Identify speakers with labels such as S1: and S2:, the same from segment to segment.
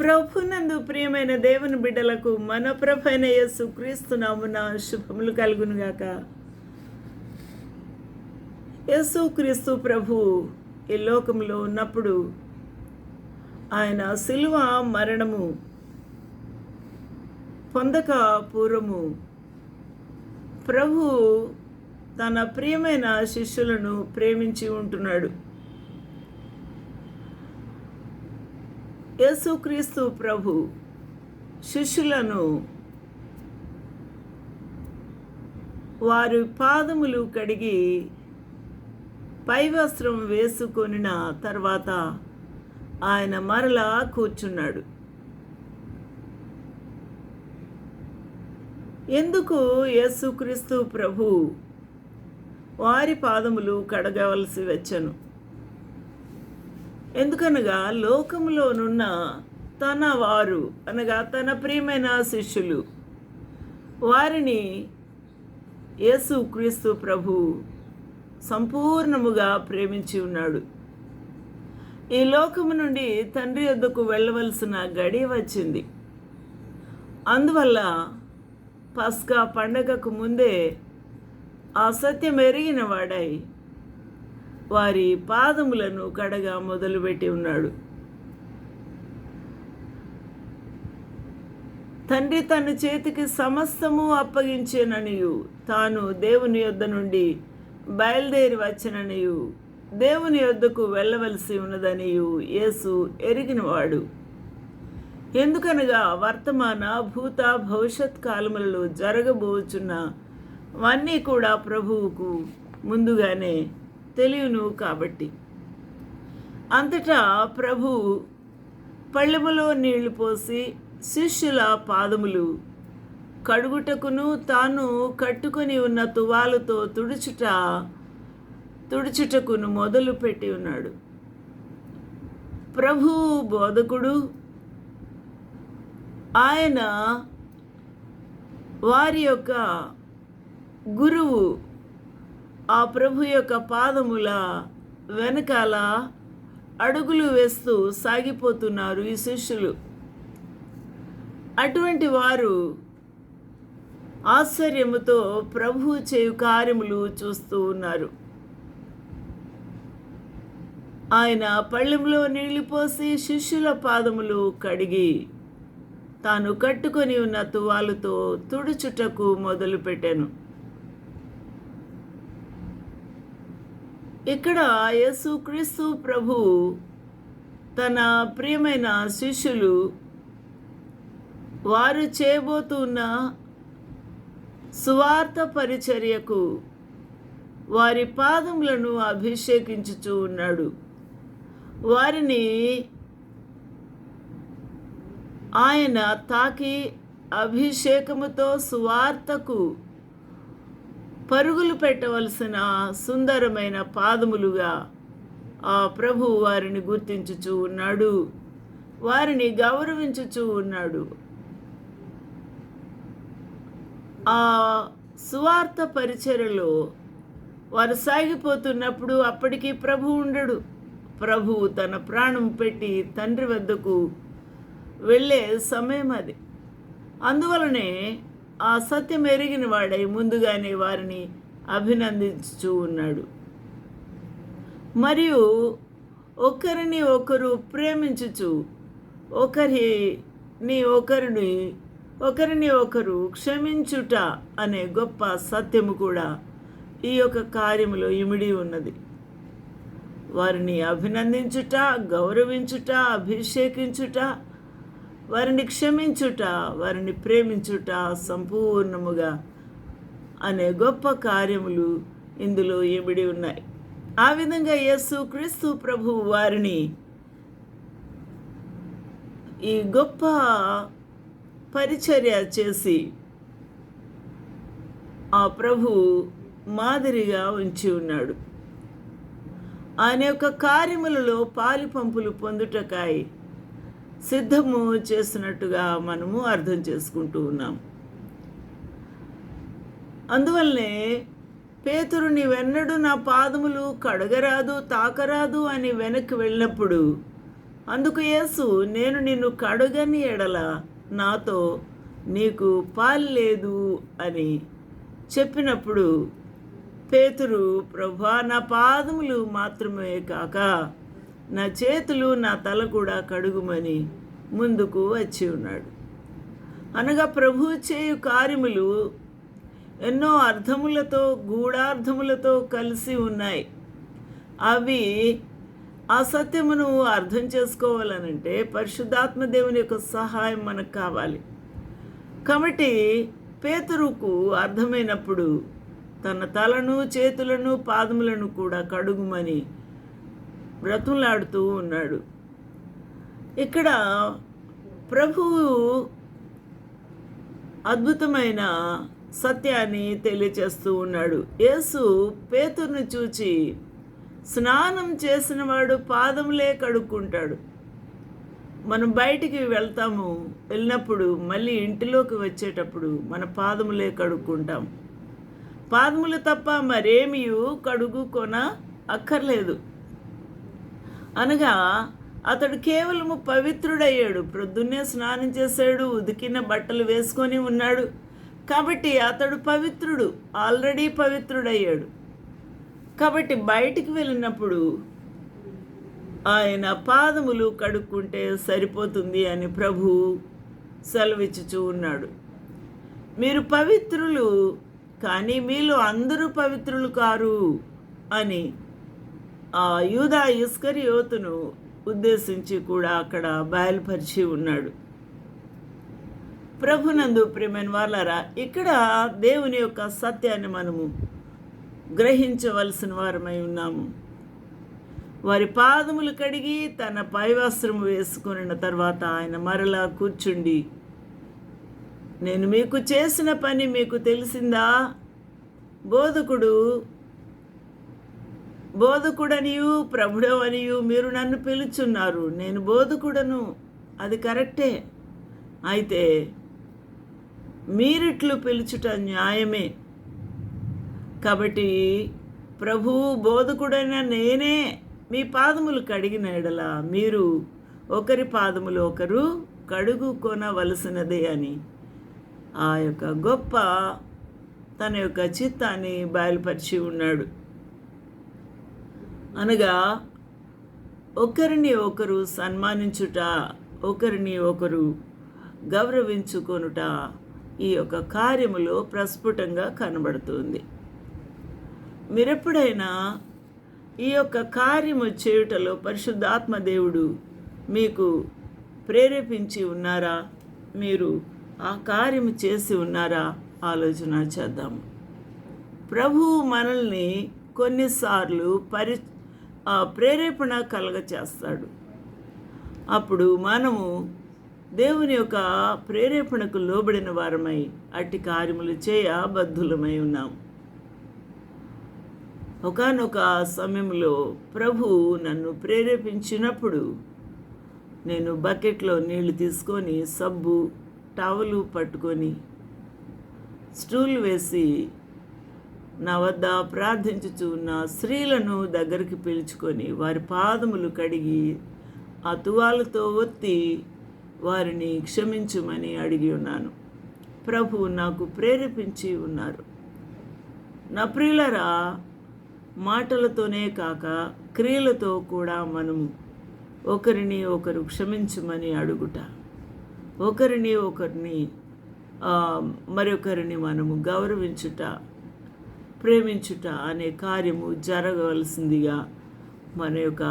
S1: ప్రభునందు ప్రియమైన దేవుని బిడ్డలకు మన ప్రభైన యేసు క్రీస్తు నామున శుభములు కలుగునుగాక. యేసు క్రీస్తు ప్రభు ఈ లోకంలో ఉన్నప్పుడు ఆయన సిలువ మరణము పొందక పూర్వము ప్రభు తన ప్రియమైన శిష్యులను ప్రేమించి ఉంటున్నాడు. యేసుక్రీస్తు ప్రభు శిష్యులను వారి పాదములు కడిగి పై వస్త్రం వేసుకొనిన తర్వాత ఆయన మరలా కూర్చున్నాడు. ఎందుకు యేసుక్రీస్తు ప్రభు వారి పాదములు కడగవలసి వచ్చను? ఎందుకనగా లోకములోనున్న తన వారు అనగా తన ప్రియమైన శిష్యులు వారిని యేసు క్రీస్తు ప్రభు సంపూర్ణముగా ప్రేమించి ఉన్నాడు. ఈ లోకము నుండి తండ్రి వద్దకు వెళ్ళవలసిన గడి వచ్చింది. అందువల్ల పస్కా పండగకు ముందే ఆ సత్యం ఎరిగిన వాడై వారి పాదములను కడగా మొదలుపెట్టి ఉన్నాడు. తండ్రి తన చేతికి సమస్తము అప్పగించేననియు. తాను దేవుని యొద్ద నుండి బయలుదేరి వచ్చిననియు. దేవుని యొద్దకు వెళ్ళవలసి ఉన్నదనియు. యేసు ఎరిగినవాడు. ఎందుకనగా వర్తమాన భూత భవిష్యత్ కాలములలో జరగబోచున్న అవన్నీ కూడా ప్రభువుకు ముందుగానే తెలియను కాబట్టి. అంతటా ప్రభు పళ్ళెములో నీళ్ళు పోసి శిష్యుల పాదములు కడుగుటకును తాను కట్టుకొని ఉన్న తువాలుతో తుడుచుట తుడుచుటకును మొదలు పెట్టి ఉన్నాడు. ప్రభు బోధకుడు ఆయన వారి యొక్క గురువు ఆ ప్రభు యొక్క పాదముల వెనకాల అడుగులు వేస్తూ సాగిపోతున్నారు ఈ శిష్యులు. అటువంటి వారు ఆశ్చర్యముతో ప్రభు చేయు కార్యములు చూస్తూ ఉన్నారు. ఆయన పళ్ళెంలో నీళ్ళు పోసి శిష్యుల పాదములు కడిగి తాను కట్టుకొని ఉన్న తువాలుతో తుడుచుటకు మొదలుపెట్టాను. ఇక్కడ యేసుక్రీస్తు ప్రభు తన ప్రియమైన శిష్యులు వారు చేయబోతున్న సువార్త పరిచర్యకు వారి పాదములను అభిషేకించుచూ ఉన్నాడు. వారిని ఆయన తాకి అభిషేకముతో సువార్తకు పరుగులు పెట్టవలసిన సుందరమైన పాదములుగా ఆ ప్రభు వారిని గుర్తించుచూ ఉన్నాడు. వారిని గౌరవించుచూ ఉన్నాడు. ఆ సువార్త పరిచర్యలో వారు సాగిపోతున్నప్పుడు అప్పటికీ ప్రభు ఉండడు. ప్రభు తన ప్రాణం పెట్టి తండ్రి వద్దకు వెళ్ళే సమయం అది. అందువలనే ఆ సత్యం ఎరిగిన వాడై ముందుగానే వారిని అభినందించుచూ ఉన్నాడు. మరియు ఒకరిని ఒకరు ప్రేమించుచు ఒకరిని ఒకరిని ఒకరిని ఒకరు క్షమించుట అనే గొప్ప సత్యము కూడా ఈ యొక్క కార్యములో ఇమిడి ఉన్నది. వారిని అభినందించుట గౌరవించుట అభిషేకించుట వారిని క్షమించుట వారిని ప్రేమించుట సంపూర్ణముగా అనే గొప్ప కార్యములు ఇందులో ఇమిడి ఉన్నాయి? ఆ విధంగా యేసు క్రీస్తు ప్రభు వారిని ఈ గొప్ప పరిచర్య చేసి ఆ ప్రభు మాదిరిగా ఉంచి ఉన్నాడు. ఆయన యొక్క కార్యములలో పాలి పంపులు పొందుటకాయి సిద్ధము చేస్తున్నట్టుగా మనము అర్థం చేసుకుంటూ ఉన్నాం. అందువల్లనే పేతురు నీవెన్నడూ నా పాదములు కడగరాదు తాకరాదు అని వెనక్కి వెళ్ళినప్పుడు అందుకు యేసు నేను నిన్ను కడుగని ఎడల నాతో నీకు పాలు లేదు అని చెప్పినప్పుడు పేతురు ప్రభా నా పాదములు మాత్రమే కాక నా చేతులు నా తల కూడా కడుగుమని ముందుకు వచ్చి ఉన్నాడు. అనగా ప్రభు చేయు కార్యములు ఎన్నో అర్థములతో గూఢార్థములతో కలిసి ఉన్నాయి. అవి ఆ సత్యమును అర్థం చేసుకోవాలనంటే పరిశుద్ధాత్మ దేవుని యొక్క సహాయం మనకు కావాలి. కాబట్టి పేతురుకు అర్థమైనప్పుడు తన తలను చేతులను పాదములను కూడా కడుగుమని బ్రతులాడుతూ ఉన్నాడు. ఇక్కడ ప్రభువు అద్భుతమైన సత్యాన్ని తెలియచేస్తూ ఉన్నాడు. యేసు పేతుర్ని చూచి స్నానం చేసిన వాడు పాదములే కడుక్కుంటాడు. మనం బయటికి వెళ్తాము వెళ్ళినప్పుడు మళ్ళీ ఇంటిలోకి వచ్చేటప్పుడు మన పాదములే కడుక్కుంటాం. పాదములు తప్ప మరేమీ కడుగు కొన అక్కర్లేదు. అనగా అతడు కేవలము పవిత్రుడయ్యాడు. ప్రొద్దున్నే స్నానం చేశాడు ఉదికిన బట్టలు వేసుకొని ఉన్నాడు. కాబట్టి అతడు పవిత్రుడు ఆల్రెడీ పవిత్రుడయ్యాడు. కాబట్టి బయటికి వెళ్ళినప్పుడు ఆయన పాదములు కడుక్కుంటే సరిపోతుంది అని ప్రభు సెలవిచ్చుచూ ఉన్నాడు. మీరు పవిత్రులు కానీ మీలో అందరూ పవిత్రులు కారు అని ఆ యూదా ఇస్కరియోతును ఉద్దేశించి కూడా అక్కడ బయలుపరిచి ఉన్నాడు. ప్రభునందు ప్రేమైన వాళ్ళరా ఇక్కడ దేవుని యొక్క సత్యాన్ని మనము గ్రహించవలసిన వారమై ఉన్నాము. వారి పాదములు కడిగి తన పైవస్త్రము వేసుకున్న తర్వాత ఆయన మరలా కూర్చుండి నేను మీకు చేసిన పని మీకు తెలిసిందా? బోధకుడు బోధకుడనియు ప్రభుడవనియు మీరు నన్ను పిలుచున్నారు. నేను బోధకుడను. అది కరెక్టే. అయితే మీరిట్లు పిలుచుట న్యాయమే. కాబట్టి ప్రభువు బోధకుడైన నేనే మీ పాదములు కడిగిన ఎడల మీరు ఒకరి పాదములు ఒకరు కడుగు కొనవలసినదే అని. ఆ యొక్క గొప్ప తన యొక్క చిత్తాన్ని బయలుపరిచి ఉన్నాడు. అనగా ఒకరిని ఒకరు సన్మానించుట ఒకరిని ఒకరు గౌరవించుకొనుట ఈ యొక్క కార్యములో ప్రస్ఫుటంగా కనబడుతుంది. మీరెప్పుడైనా ఈ యొక్క కార్యము చేయుటలో పరిశుద్ధాత్మ దేవుడు మీకు ప్రేరేపించి ఉన్నారా? మీరు ఆ కార్యము చేసి ఉన్నారా? ఆలోచన చేద్దాము. ప్రభువు మనల్ని కొన్నిసార్లు పరి ఆ ప్రేరేపణ కలగ చేస్తాడు అప్పుడు మనము దేవుని యొక్క ప్రేరేపణకు లోబడిన వారమై అట్టి కార్యములు చేయ బద్ధులమై ఉన్నాం. ఒకనొక సమయంలో ప్రభు నన్ను ప్రేరేపించినప్పుడు నేను బకెట్లో నీళ్ళు తీసుకొని సబ్బు టవలు పట్టుకొని స్టూల్ వేసి నా వద్ద ప్రార్థించుచు ఉన్న స్త్రీలను దగ్గరికి పిలుచుకొని వారి పాదములు కడిగి ఆ తువాలతో ఒత్తి వారిని క్షమించుమని అడిగి ఉన్నాను. ప్రభు నాకు ప్రేరేపించి ఉన్నారు. నా ప్రియులరా మాటలతోనే కాక క్రియలతో కూడా మనము ఒకరిని ఒకరు క్షమించమని అడుగుట. ఒకరిని ఒకరిని మరొకరిని మనము గౌరవించుట. ప్రేమించుట అనే కార్యము జరగవలసిందిగా మన యొక్క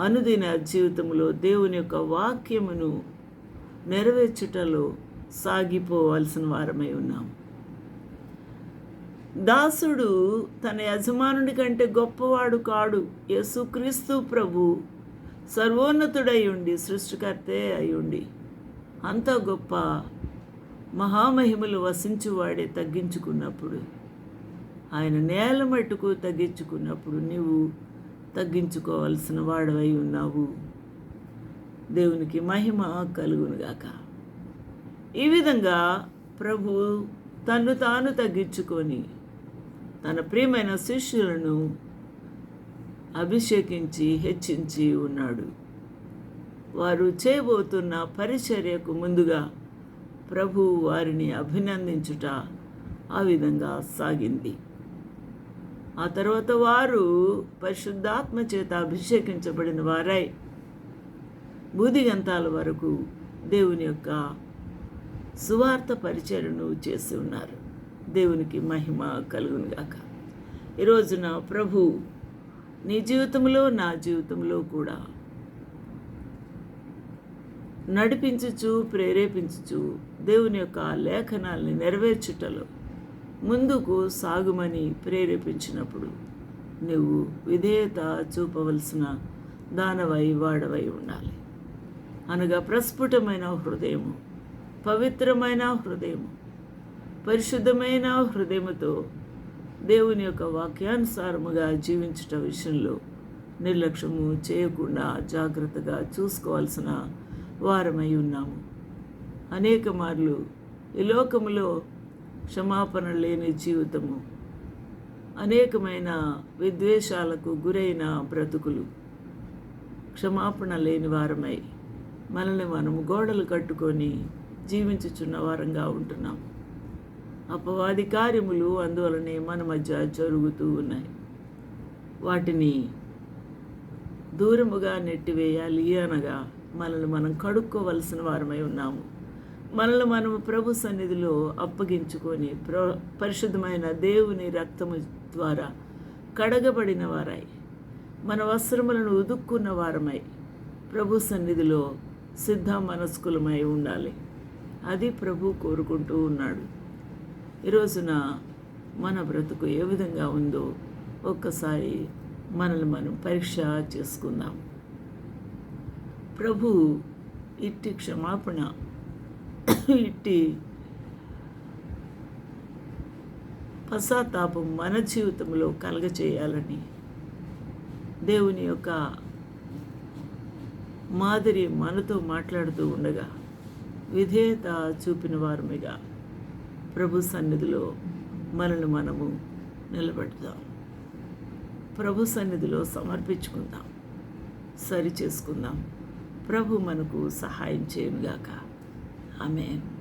S1: అనుదిన జీవితంలో దేవుని యొక్క వాక్యమును నెరవేర్చుటలో సాగిపోవాల్సిన వారమై ఉన్నాం. దాసుడు తన యజమానుడి కంటే గొప్పవాడు కాడు. యేసుక్రీస్తు ప్రభు సర్వోన్నతుడై ఉండి సృష్టికర్తే అయ్యుండి అంత గొప్ప మహామహిమలు వసించువాడే తగ్గించుకున్నప్పుడు ఆయన నేల మట్టుకు తగ్గించుకున్నప్పుడు నీవు తగ్గించుకోవాల్సిన వాడవై ఉన్నావు. దేవునికి మహిమ కలుగునుగాక. ఈ విధంగా ప్రభు తను తాను తగ్గించుకొని తన ప్రియమైన శిష్యులను అభిషేకించి హెచ్చించి ఉన్నాడు. వారు చేయబోతున్న పరిచర్యకు ముందుగా ప్రభు వారిని అభినందించుట ఆ విధంగా సాగింది. ఆ తర్వాత వారు పరిశుద్ధాత్మ చేత అభిషేకించబడిన వారై బూదిగంతాల వరకు దేవుని యొక్క సువార్త పరిచయను చేసి ఉన్నారు. దేవునికి మహిమ కలుగునుగాక ఈరోజున ప్రభు నీ జీవితంలో నా జీవితంలో కూడా నడిపించుచు ప్రేరేపించుచు దేవుని యొక్క లేఖనాల్ని నెరవేర్చుటలో ముందుకు సాగుమని ప్రేరేపించినప్పుడు నువ్వు విధేయత చూపవలసిన దానవై వాడవై ఉండాలి. అనగా ప్రస్ఫుటమైన హృదయము పవిత్రమైన హృదయము పరిశుద్ధమైన హృదయముతో దేవుని యొక్క వాక్యానుసారముగా జీవించుట విషయంలో నిర్లక్ష్యము చేయకుండా జాగ్రత్తగా చూసుకోవాల్సిన వారమై ఉన్నాము. అనేక మార్లు ఈ లోకములో క్షమాపణ లేని జీవితము. అనేకమైన విద్వేషాలకు గురైన బ్రతుకులు. క్షమాపణ లేని వారమై మనల్ని మనము గోడలు కట్టుకొని జీవించుచున్న వారంగా ఉంటున్నాం. అపవాది కార్యములు అందువలనే మన మధ్య జరుగుతూ ఉన్నాయి. వాటిని దూరముగా నెట్టివేయాలి అనగా మనల్ని మనం కడుక్కోవలసిన వారమై ఉన్నాము. మనల్ని మనము ప్రభు సన్నిధిలో అప్పగించుకొని ప్ర పరిశుద్ధమైన దేవుని రక్తము ద్వారా కడగబడిన వారై మన వస్త్రములను ఉదుక్కున్న వారమై ప్రభు సన్నిధిలో సిద్ధ మనస్కులమై ఉండాలి. అది ప్రభు కోరుకుంటూ ఉన్నాడు. ఈరోజున మన బ్రతుకు ఏ విధంగా ఉందో ఒక్కసారి మనల్ని మనం పరీక్ష చేసుకుందాం. ప్రభు ఇట్టి క్షమాపణ ఇట్టి పశ్చాత్తాపం మన జీవితంలో కలగచేయాలని దేవుని యొక్క మాదిరి మనతో మాట్లాడుతూ ఉండగా విధేయత చూపిన వారమిగా ప్రభు సన్నిధిలో మనల్ని మనము నిలబెడదాం. ప్రభు సన్నిధిలో సమర్పించుకుందాం. సరి చేసుకుందాం. ప్రభు మనకు సహాయం చేయనుగాక. 아멘.